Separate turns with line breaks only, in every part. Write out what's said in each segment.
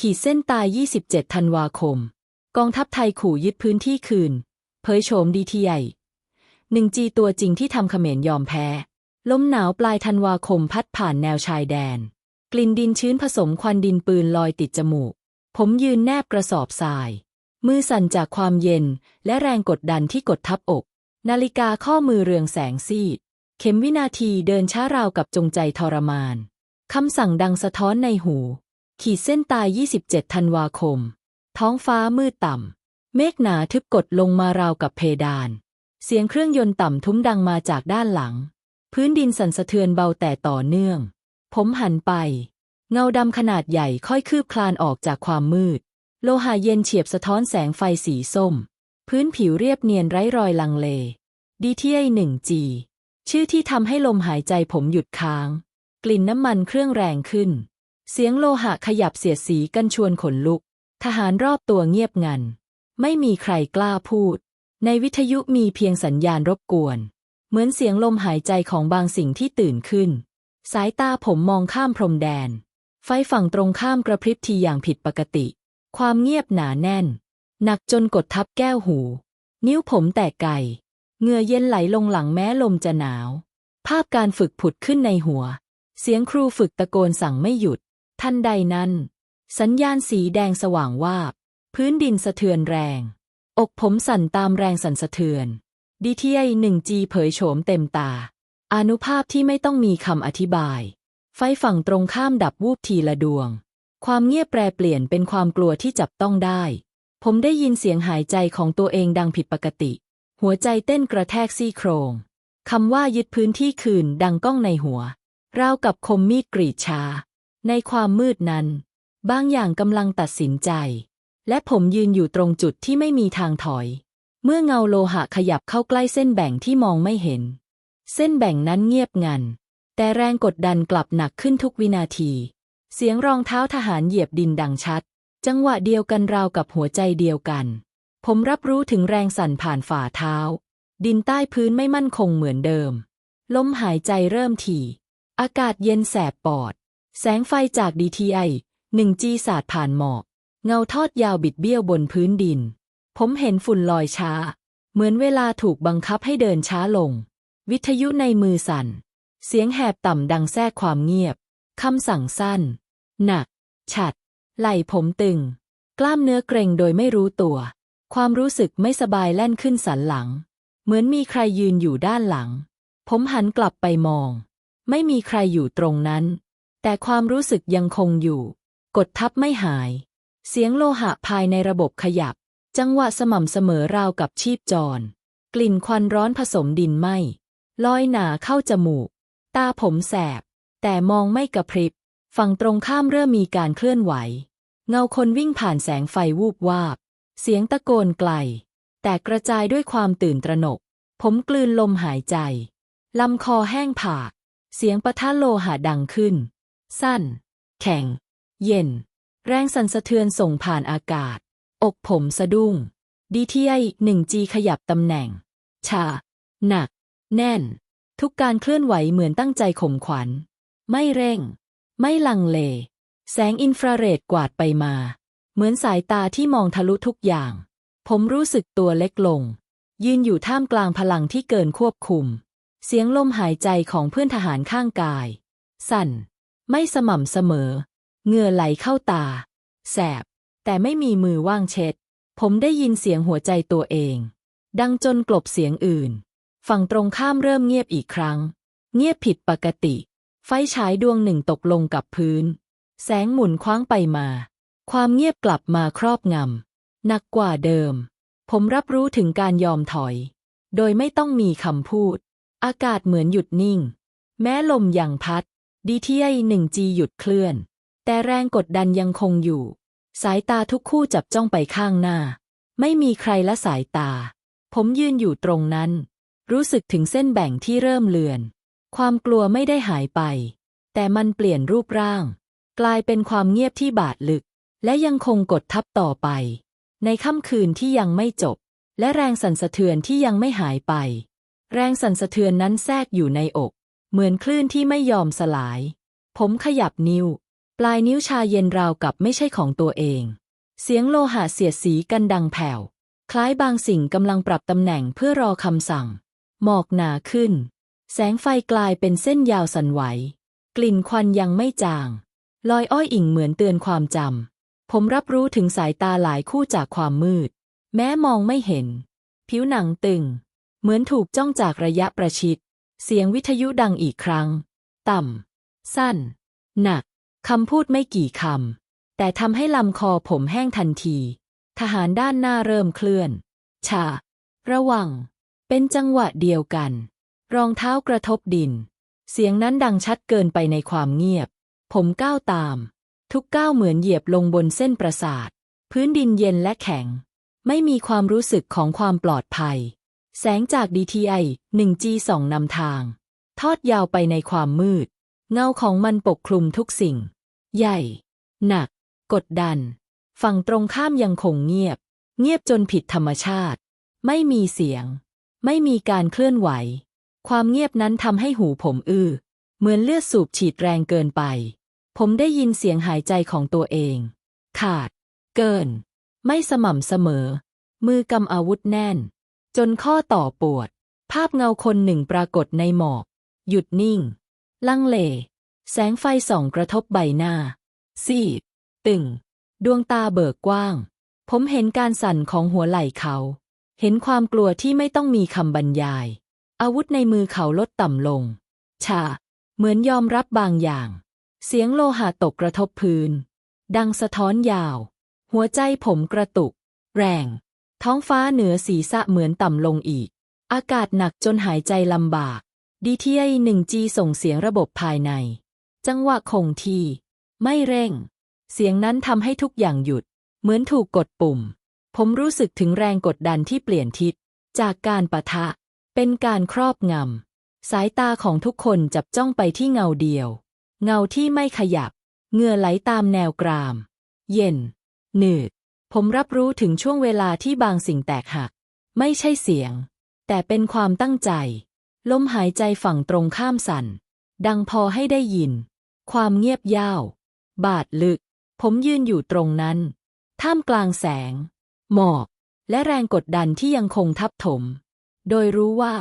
ขีดเส้นตาย 27 ธันวาคม กองทัพไทยขู่ยึดพื้นที่คืน เผยโฉมดีทีใหญ่หนึ่งจีตัวจริงที่ทำเขมรยอมแพ้ ลมหนาวปลายธันวาคมพัดผ่านแนวชายแดน กลิ่นดินชื้นผสมควันดินปืนลอยติดจมูก ผมยืนแนบกระสอบทราย มือสั่นจากความเย็นและแรงกดดันที่กดทับอก นาฬิกาข้อมือเรืองแสงซีด เข็มวินาทีเดินช้าราวกับจงใจทรมาน คำสั่งดังสะท้อนในหู ขีดเส้นตาย 27 ธันวาคม ท้องฟ้ามืดต่ำ เมฆหนาทึบกดลงมาราวกับเพดาน เสียงเครื่องยนต์ต่ำทุ้มดังมาจากด้านหลัง พื้นดินสั่นสะเทือนเบาแต่ต่อเนื่อง ผมหันไป เงาดำขนาดใหญ่ค่อยคืบคลานออกจากความมืด โลหะเย็นเฉียบสะท้อนแสงไฟสีส้ม พื้นผิวเรียบเนียนไร้รอยลังเลดีทีไอหนึ่งจีชื่อที่ทำให้ลมหายใจผมหยุดค้าง กลิ่นน้ำมันเครื่องแรงขึ้น เสียงโลหะขยับเสียดสีกันชวนขนลุก ทหารรอบตัวเงียบงัน ไม่มีใครกล้าพูด ในวิทยุมีเพียงสัญญาณรบกวน เหมือนเสียงลมหายใจของบางสิ่งที่ตื่นขึ้น สายตาผมมองข้ามพรมแดน ไฟฝั่งตรงข้ามกระพริบทีอย่างผิดปกติ ความเงียบหนาแน่น หนักจนกดทับแก้วหู นิ้วผมแตกไก่เหงื่อเย็นไหลลงหลังแม้ลมจะหนาว ภาพการฝึกผุดขึ้นในหัว เสียงครูฝึกตะโกนสั่งไม่หยุด ทันใดนั้น สัญญาณสีแดงสว่างวาบ พื้นดินสะเทือนแรง อกผมสั่นตามแรงสั่นสะเทือนดีทีไอหนึ่งจีเผยโฉมเต็มตา อนุภาพที่ไม่ต้องมีคำอธิบาย ไฟฝั่งตรงข้ามดับวูบทีละดวง ความเงียบแปรเปลี่ยนเป็นความกลัวที่จับต้องได้ ผมได้ยินเสียงหายใจของตัวเองดังผิดปกติ หัวใจเต้นกระแทกซี่โครงคำว่ายึดพื้นที่คืนดังก้องในหัวราวกับคมมีดกรีดชา ในความมืดนั้น บางอย่างกำลังตัดสินใจ และผมยืนอยู่ตรงจุดที่ไม่มีทางถอย เมื่อเงาโลหะขยับเข้าใกล้เส้นแบ่งที่มองไม่เห็น เส้นแบ่งนั้นเงียบงัน แต่แรงกดดันกลับหนักขึ้นทุกวินาที เสียงรองเท้าทหารเหยียบดินดังชัด จังหวะเดียวกันราวกับหัวใจเดียวกัน ผมรับรู้ถึงแรงสั่นผ่านฝ่าเท้า ดินใต้พื้นไม่มั่นคงเหมือนเดิม ลมหายใจเริ่มถี่ อากาศเย็นแสบปอด แสงไฟจาก DTI 1G สาดผ่านหมอก เงาทอดยาวบิดเบี้ยวบนพื้นดิน ผมเห็นฝุ่นลอยช้า เหมือนเวลาถูกบังคับให้เดินช้าลง วิทยุในมือสั่น เสียงแหบต่ำดังแทรกความเงียบ คำสั่งสั้น หนัก ฉัด ไหล่ผมตึง กล้ามเนื้อเกร็งโดยไม่รู้ตัว ความรู้สึกไม่สบายแล่นขึ้นสันหลัง เหมือนมีใครยืนอยู่ด้านหลัง ผมหันกลับไปมอง ไม่มีใครอยู่ตรงนั้น แต่ความรู้สึกยังคงอยู่ กดทับไม่หาย เสียงโลหะภายในระบบขยับ จังหวะสม่ำเสมอราวกับชีพจร กลิ่นควันร้อนผสมดินไหมลอยหนาเข้าจมูก ตาผมแสบ แต่มองไม่กระพริบ ฝั่งตรงข้ามเริ่มมีการเคลื่อนไหว เงาคนวิ่งผ่านแสงไฟวูบวาบ เสียงตะโกนไกล แต่กระจายด้วยความตื่นตระหนก ผมกลืนลมหายใจ ลำคอแห้งผาก เสียงปะทะโลหะดังขึ้น สั้น แข็ง เย็น แรงสั่นสะเทือนส่งผ่านอากาศ อกผมสะดุ้งดีทีไอหนึ่งจีขยับตำแหน่ง ชา หนัก แน่น ทุกการเคลื่อนไหวเหมือนตั้งใจข่มขวัญ ไม่เร่ง ไม่ลังเล แสงอินฟราเรดกวาดไปมา เหมือนสายตาที่มองทะลุทุกอย่าง ผมรู้สึกตัวเล็กลง ยืนอยู่ท่ามกลางพลังที่เกินควบคุม เสียงลมหายใจของเพื่อนทหารข้างกาย สั่น ไม่สม่ำเสมอ เหงื่อไหลเข้าตา แสบ แต่ไม่มีมือว่างเช็ด ผมได้ยินเสียงหัวใจตัวเอง ดังจนกลบเสียงอื่น ฝั่งตรงข้ามเริ่มเงียบอีกครั้ง เงียบผิดปกติ ไฟฉายดวงหนึ่งตกลงกับพื้น แสงหมุนคว้างไปมา ความเงียบกลับมาครอบงำหนักกว่าเดิม ผมรับรู้ถึงการยอมถอย โดยไม่ต้องมีคำพูด อากาศเหมือนหยุดนิ่ง แม้ลมยังพัด ดีทีไอหนึ่งจีหยุดเคลื่อน แต่แรงกดดันยังคงอยู่ สายตาทุกคู่จับจ้องไปข้างหน้า ไม่มีใครละสายตา ผมยืนอยู่ตรงนั้น รู้สึกถึงเส้นแบ่งที่เริ่มเลือน ความกลัวไม่ได้หายไป แต่มันเปลี่ยนรูปร่าง กลายเป็นความเงียบที่บาดลึก และยังคงกดทับต่อไป ในค่ำคืนที่ยังไม่จบ และแรงสั่นสะเทือนที่ยังไม่หายไป แรงสั่นสะเทือนนั้นแทรกอยู่ในอก เหมือนคลื่นที่ไม่ยอมสลาย ผมขยับนิ้ว ปลายนิ้วชาเย็นราวกับไม่ใช่ของตัวเอง เสียงโลหะเสียดสีกันดังแผ่ว คล้ายบางสิ่งกำลังปรับตำแหน่งเพื่อรอคำสั่ง หมอกหนาขึ้น แสงไฟกลายเป็นเส้นยาวสั่นไหว กลิ่นควันยังไม่จาง ลอยอ้อยอิ่งเหมือนเตือนความจำ ผมรับรู้ถึงสายตาหลายคู่จากความมืด แม้มองไม่เห็น ผิวหนังตึง เหมือนถูกจ้องจากระยะประชิด เสียงวิทยุดังอีกครั้ง ต่ำ สั้น หนัก คำพูดไม่กี่คำ แต่ทำให้ลำคอผมแห้งทันที ทหารด้านหน้าเริ่มเคลื่อน ชา ระวัง เป็นจังหวะเดียวกัน รองเท้ากระทบดิน เสียงนั้นดังชัดเกินไปในความเงียบ ผมก้าวตาม ทุกก้าวเหมือนเหยียบลงบนเส้นประสาท พื้นดินเย็นและแข็ง ไม่มีความรู้สึกของความปลอดภัย แสงจาก DTI 1G ส่องนำทาง ทอดยาวไปในความมืด เงาของมันปกคลุมทุกสิ่ง ใหญ่ หนัก กดดัน ฝั่งตรงข้ามยังคงเงียบ เงียบจนผิดธรรมชาติ ไม่มีเสียง ไม่มีการเคลื่อนไหว ความเงียบนั้นทำให้หูผมอื้อ เหมือนเลือดสูบฉีดแรงเกินไป ผมได้ยินเสียงหายใจของตัวเอง ขาด เกิน ไม่สม่ำเสมอ มือกำอาวุธแน่น จนข้อต่อปวด ภาพเงาคนหนึ่งปรากฏในหมอก หยุดนิ่ง ลังเล แสงไฟส่องกระทบใบหน้า ซีด ตึง ดวงตาเบิกกว้าง ผมเห็นการสั่นของหัวไหล่เขา เห็นความกลัวที่ไม่ต้องมีคำบรรยาย อาวุธในมือเขาลดต่ำลง ชา เหมือนยอมรับบางอย่าง เสียงโลหะตกกระทบพื้น ดังสะท้อนยาว หัวใจผมกระตุก แรง ท้องฟ้าเหนือศีรษะเหมือนต่ำลงอีก อากาศหนักจนหายใจลำบาก DTI 1G ส่งเสียงระบบภายใน จังหวะคงที่ ไม่เร่ง เสียงนั้นทำให้ทุกอย่างหยุด เหมือนถูกกดปุ่ม ผมรู้สึกถึงแรงกดดันที่เปลี่ยนทิศ จากการปะทะ เป็นการครอบงำ สายตาของทุกคนจับจ้องไปที่เงาเดียว เงาที่ไม่ขยับเหงื่อไหลตามแนวกราม เย็น หนืด ผมรับรู้ถึงช่วงเวลาที่บางสิ่งแตกหัก ไม่ใช่เสียง แต่เป็นความตั้งใจ ลมหายใจฝั่งตรงข้ามสั่น ดังพอให้ได้ยิน ความเงียบยาว บาดลึก ผมยืนอยู่ตรงนั้น ท่ามกลางแสง หมอก และแรงกดดันที่ยังคงทับถม โดยรู้ว่า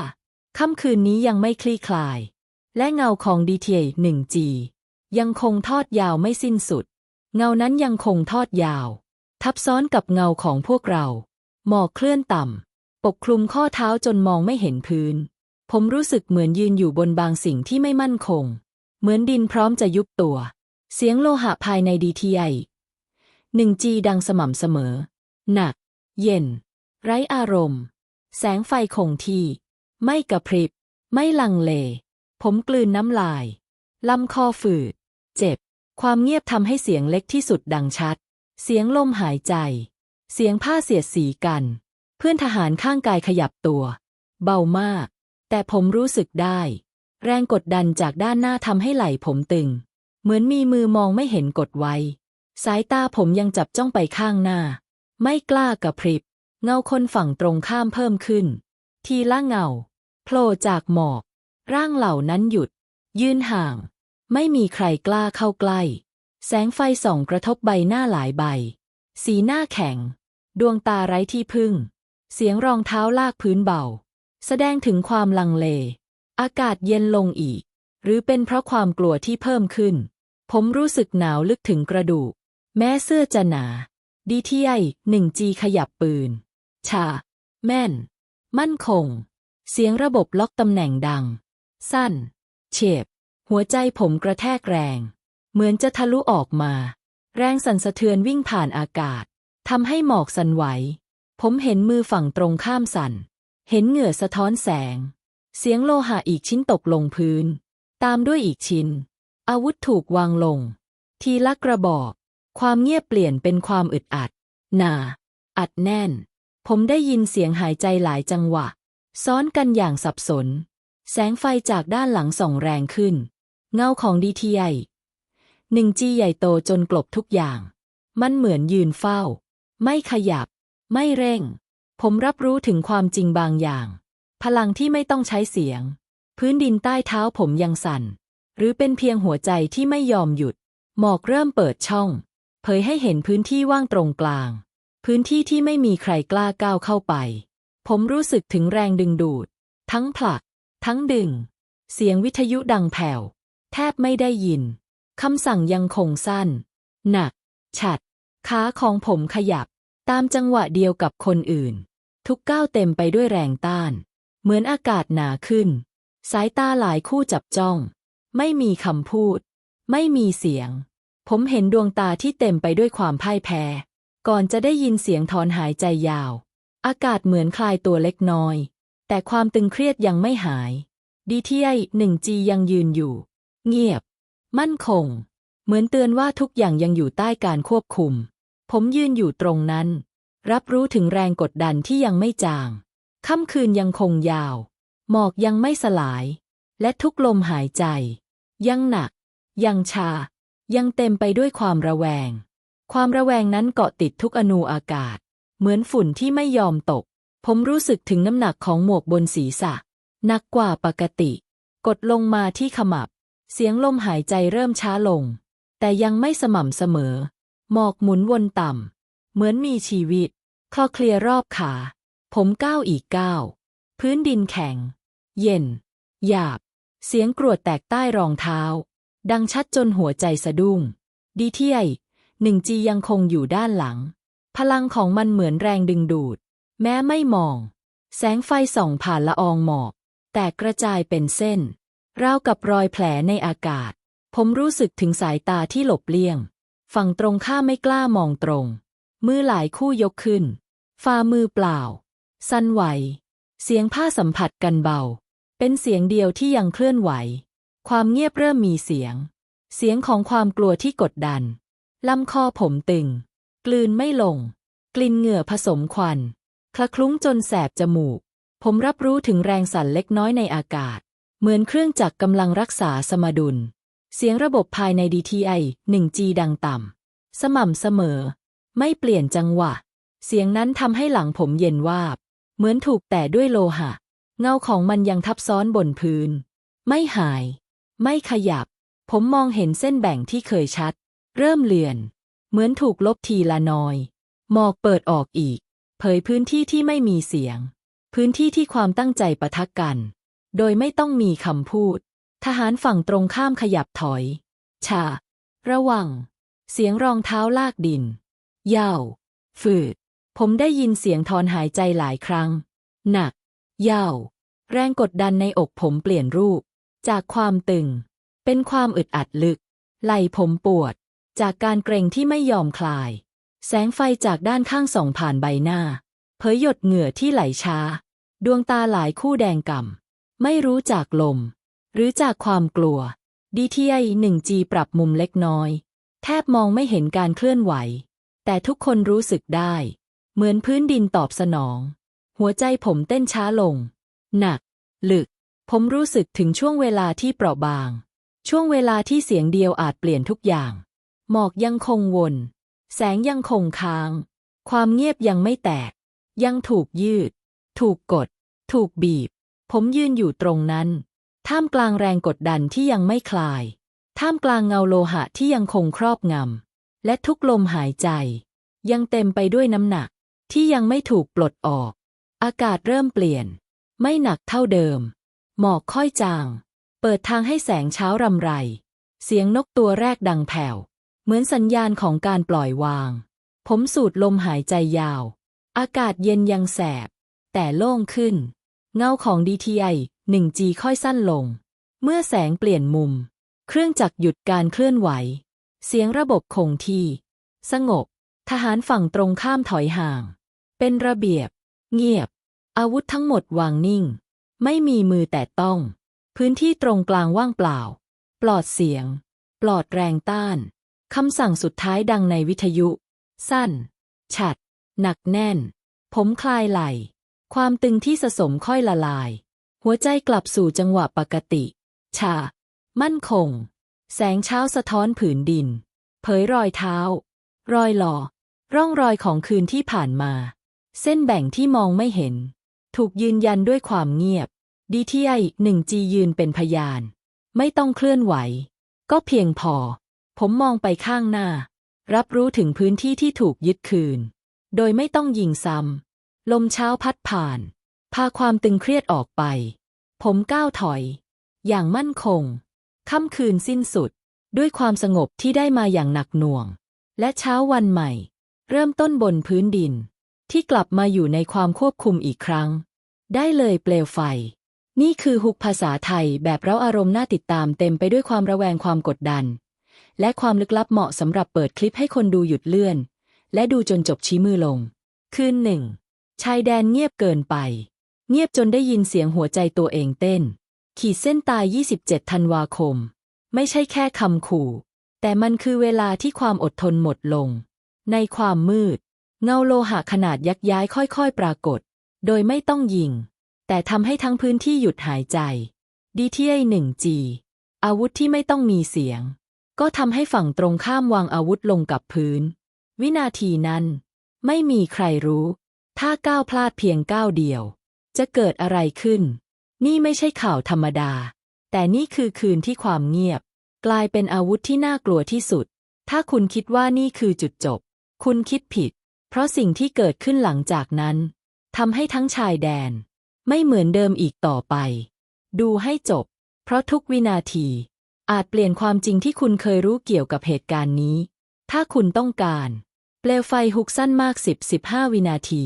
ค่ำคืนนี้ยังไม่คลี่คลาย และเงาของ DTA 1G ยังคงทอดยาวไม่สิ้นสุด เงานั้นยังคงทอดยาว ทับซ้อนกับเงาของพวกเรา หมอกเคลื่อนต่ำ ปกคลุมข้อเท้าจนมองไม่เห็นพื้น ผมรู้สึกเหมือนยืนอยู่บนบางสิ่งที่ไม่มั่นคง เหมือนดินพร้อมจะยุบตัว เสียงโลหะภายใน DTI 1G ดังสม่ำเสมอ หนัก เย็น ไร้อารมณ์ แสงไฟคงที่ ไม่กระพริบ ไม่ลังเล ผมกลืนน้ำลาย ลำคอฝืด เจ็บ ความเงียบทำให้เสียงเล็กที่สุดดังชัด เสียงลมหายใจ เสียงผ้าเสียดสีกัน เพื่อนทหารข้างกายขยับตัว เบามาก แต่ผมรู้สึกได้ แรงกดดันจากด้านหน้าทำให้ไหล่ผมตึง เหมือนมีมือมองไม่เห็นกดไว้ สายตาผมยังจับจ้องไปข้างหน้า ไม่กล้ากระพริบ เงาคนฝั่งตรงข้ามเพิ่มขึ้น ทีละเงาโผล่จากหมอก ร่างเหล่านั้นหยุด ยืนห่าง ไม่มีใครกล้าเข้าใกล้ แสงไฟส่องกระทบใบหน้าหลายใบ สีหน้าแข็ง ดวงตาไร้ที่พึ่ง เสียงรองเท้าลากพื้นเบา แสดงถึงความลังเล อากาศเย็นลงอีก หรือเป็นเพราะความกลัวที่เพิ่มขึ้น ผมรู้สึกหนาวลึกถึงกระดูก แม้เสื้อจะหนา DTI 1G ขยับปืน ชา แม่น มั่นคง เสียงระบบล็อกตำแหน่งดัง สั้น เฉียบหัวใจผมกระแทกแรง เหมือนจะทะลุออกมา แรงสั่นสะเทือนวิ่งผ่านอากาศทำให้หมอกสั่นไหว ผมเห็นมือฝั่งตรงข้ามสั่น เห็นเหงื่อสะท้อนแสง เสียงโลหะอีกชิ้นตกลงพื้น ตามด้วยอีกชิ้น อาวุธถูกวางลง ทีละกระบอก ความเงียบเปลี่ยนเป็นความอึดอัด หนา อัดแน่น ผมได้ยินเสียงหายใจหลายจังหวะ ซ้อนกันอย่างสับสน แสงไฟจากด้านหลังส่องแรงขึ้น เงาของดีทีไอ หนึ่งจีใหญ่โตจนกลบทุกอย่าง มันเหมือนยืนเฝ้า ไม่ขยับ ไม่เร่ง ผมรับรู้ถึงความจริงบางอย่าง พลังที่ไม่ต้องใช้เสียง พื้นดินใต้เท้าผมยังสั่น หรือเป็นเพียงหัวใจที่ไม่ยอมหยุด หมอกเริ่มเปิดช่อง เผยให้เห็นพื้นที่ว่างตรงกลาง พื้นที่ที่ไม่มีใครกล้าก้าวเข้าไป ผมรู้สึกถึงแรงดึงดูด ทั้งผลัก ทั้งดึง เสียงวิทยุดังแผ่ว แทบไม่ได้ยิน คำสั่งยังคงสั้น หนัก ฉัด ขาของผมขยับ ตามจังหวะเดียวกับคนอื่น ทุกก้าวเต็มไปด้วยแรงต้าน เหมือนอากาศหนาขึ้น สายตาหลายคู่จับจ้อง ไม่มีคำพูด ไม่มีเสียง ผมเห็นดวงตาที่เต็มไปด้วยความพ่ายแพ้ ก่อนจะได้ยินเสียงถอนหายใจยาว อากาศเหมือนคลายตัวเล็กน้อย แต่ความตึงเครียดยังไม่หายดีทีไอหนึ่งจียังยืนอยู่ เงียบ มั่นคง เหมือนเตือนว่าทุกอย่างยังอยู่ใต้การควบคุม ผมยืนอยู่ตรงนั้น รับรู้ถึงแรงกดดันที่ยังไม่จาง ค่ำคืนยังคงยาว หมอกยังไม่สลาย และทุกลมหายใจ ยังหนัก ยังชา ยังเต็มไปด้วยความระแวง ความระแวงนั้นเกาะติดทุกอนูอากาศ เหมือนฝุ่นที่ไม่ยอมตก ผมรู้สึกถึงน้ำหนักของหมวกบนศีรษะ หนักกว่าปกติ กดลงมาที่ขมับ เสียงลมหายใจเริ่มช้าลง แต่ยังไม่สม่ำเสมอ หมอกหมุนวนต่ำ เหมือนมีชีวิต คลอเคลียร์รอบขา ผมก้าวอีกก้าว พื้นดินแข็ง เย็น หยาบ เสียงกรวดแตกใต้รองเท้า ดังชัดจนหัวใจสะดุ้ง ดีเทียหนึ่งจียังคงอยู่ด้านหลัง พลังของมันเหมือนแรงดึงดูด แม้ไม่มอง แสงไฟส่องผ่านละอองหมอก แตกกระจายเป็นเส้น ราวกับรอยแผลในอากาศ ผมรู้สึกถึงสายตาที่หลบเลี่ยง ฝั่งตรงข้ามไม่กล้ามองตรง มือหลายคู่ยกขึ้น ฝ่ามือเปล่า สั่นไหว เสียงผ้าสัมผัสกันเบา เป็นเสียงเดียวที่ยังเคลื่อนไหว ความเงียบเริ่มมีเสียง เสียงของความกลัวที่กดดัน ลำคอผมตึง กลืนไม่ลง กลิ่นเหงื่อผสมควัน คละคลุ้งจนแสบจมูก ผมรับรู้ถึงแรงสั่นเล็กน้อยในอากาศ เหมือนเครื่องจักรกำลังรักษาสมดุล เสียงระบบภายใน DTI 1G ดังต่ำ สม่ำเสมอ ไม่เปลี่ยนจังหวะ เสียงนั้นทำให้หลังผมเย็นวาบ เหมือนถูกแตะด้วยโลหะ เงาของมันยังทับซ้อนบนพื้น ไม่หาย ไม่ขยับ ผมมองเห็นเส้นแบ่งที่เคยชัด เริ่มเลือน เหมือนถูกลบทีละน้อย หมอกเปิดออกอีก เผยพื้นที่ที่ไม่มีเสียง พื้นที่ที่ความตั้งใจปะทะกัน โดยไม่ต้องมีคำพูด ทหารฝั่งตรงข้ามขยับถอย ชา ระวัง เสียงรองเท้าลากดิน เยาฝืด ผมได้ยินเสียงถอนหายใจหลายครั้ง หนัก เยาแรงกดดันในอกผมเปลี่ยนรูป จากความตึง เป็นความอึดอัดลึก ไหล่ผมปวด จากการเกรงที่ไม่ยอมคลาย แสงไฟจากด้านข้างส่องผ่านใบหน้า เผยหยดเหงื่อที่ไหลช้า ดวงตาหลายคู่แดงก่ำ ไม่รู้จากลม หรือจากความกลัวดีทีไอหนึ่งจีปรับมุมเล็กน้อย แทบมองไม่เห็นการเคลื่อนไหว แต่ทุกคนรู้สึกได้ เหมือนพื้นดินตอบสนอง หัวใจผมเต้นช้าลง หนัก ลึก ผมรู้สึกถึงช่วงเวลาที่เปราะบาง ช่วงเวลาที่เสียงเดียวอาจเปลี่ยนทุกอย่าง หมอกยังคงวน แสงยังคงค้าง ความเงียบยังไม่แตก ยังถูกยืด ถูกกด ถูกบีบ ผมยืนอยู่ตรงนั้น ท่ามกลางแรงกดดันที่ยังไม่คลาย ท่ามกลางเงาโลหะที่ยังคงครอบงำ และทุกลมหายใจ ยังเต็มไปด้วยน้ำหนักที่ยังไม่ถูกปลดออก อากาศเริ่มเปลี่ยน ไม่หนักเท่าเดิม หมอกค่อยจาง เปิดทางให้แสงเช้ารำไร เสียงนกตัวแรกดังแผ่ว เหมือนสัญญาณของการปล่อยวาง ผมสูดลมหายใจยาว อากาศเย็นยังแสบ แต่โล่งขึ้น เงาของ DTI 1G ค่อยสั้นลง เมื่อแสงเปลี่ยนมุม เครื่องจักรหยุดการเคลื่อนไหว เสียงระบบคงที่ สงบ ทหารฝั่งตรงข้ามถอยห่าง เป็นระเบียบ เงียบ อาวุธทั้งหมดวางนิ่ง ไม่มีมือแต่ต้อง พื้นที่ตรงกลางว่างเปล่า ปลอดเสียง ปลอดแรงต้าน คำสั่งสุดท้ายดังในวิทยุ สั้น ฉัด หนักแน่น ผมคลายไหล ความตึงที่สะสมค่อยละลาย หัวใจกลับสู่จังหวะปกติ ชา มั่นคง แสงเช้าสะท้อนผืนดิน เผยรอยเท้า รอยหล่อ ร่องรอยของคืนที่ผ่านมา เส้นแบ่งที่มองไม่เห็น ถูกยืนยันด้วยความเงียบ ดีที่ไอหนึ่งจียืนเป็นพยาน ไม่ต้องเคลื่อนไหว ก็เพียงพอ ผมมองไปข้างหน้า รับรู้ถึงพื้นที่ที่ถูกยึดคืน โดยไม่ต้องยิงซ้ำ ลมเช้าพัดผ่าน พาความตึงเครียดออกไป ผมก้าวถอย อย่างมั่นคง ค่ำคืนสิ้นสุด ด้วยความสงบที่ได้มาอย่างหนักหน่วง และเช้าวันใหม่ เริ่มต้นบนพื้นดิน ที่กลับมาอยู่ในความควบคุมอีกครั้ง ได้เลยเปลวไฟ นี่คือฮุกภาษาไทยแบบเร้าอารมณ์น่าติดตามเต็มไปด้วยความระแวงความกดดัน และความลึกลับเหมาะสำหรับเปิดคลิปให้คนดูหยุดเลื่อน และดูจนจบชี้มือลง คืนหนึ่ง ชายแดนเงียบเกินไป เงียบจนได้ยินเสียงหัวใจตัวเองเต้น ขีดเส้นตาย 27 ธันวาคม ไม่ใช่แค่คำขู่ แต่มันคือเวลาที่ความอดทนหมดลง ในความมืด เงาโลหะขนาดยักย้ายค่อยๆ ปรากฏ โดยไม่ต้องยิง แต่ทำให้ทั้งพื้นที่หยุดหายใจ DTA 1G อาวุธที่ไม่ต้องมีเสียง ก็ทำให้ฝั่งตรงข้ามวางอาวุธลงกับพื้น วินาทีนั้น ไม่มีใครรู้ ถ้าก้าวพลาดเพียงก้าวเดียว จะเกิดอะไรขึ้น นี่ไม่ใช่ข่าวธรรมดา แต่นี่คือคืนที่ความเงียบ กลายเป็นอาวุธที่น่ากลัวที่สุด ถ้าคุณคิดว่านี่คือจุดจบ คุณคิดผิด เพราะสิ่งที่เกิดขึ้นหลังจากนั้นทำให้ทั้งชายแดน ไม่เหมือนเดิมอีกต่อไป ดูให้จบ เพราะทุกวินาที อาจเปลี่ยนความจริงที่คุณเคยรู้เกี่ยวกับเหตุการณ์นี้ ถ้าคุณต้องการ เปลวไฟฮุกสั้นมาก 10-15 วินาที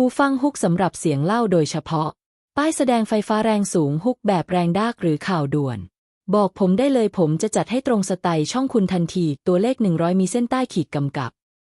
หูฟังฮุกสำหรับเสียงเล่าโดยเฉพาะ ป้ายแสดงไฟฟ้าแรงสูงฮุกแบบแรงดากหรือข่าวด่วน บอกผมได้เลยผมจะจัดให้ตรงสไตล์ช่องคุณทันที ตัวเลข 100 มีเส้นใต้ขีดกำกับ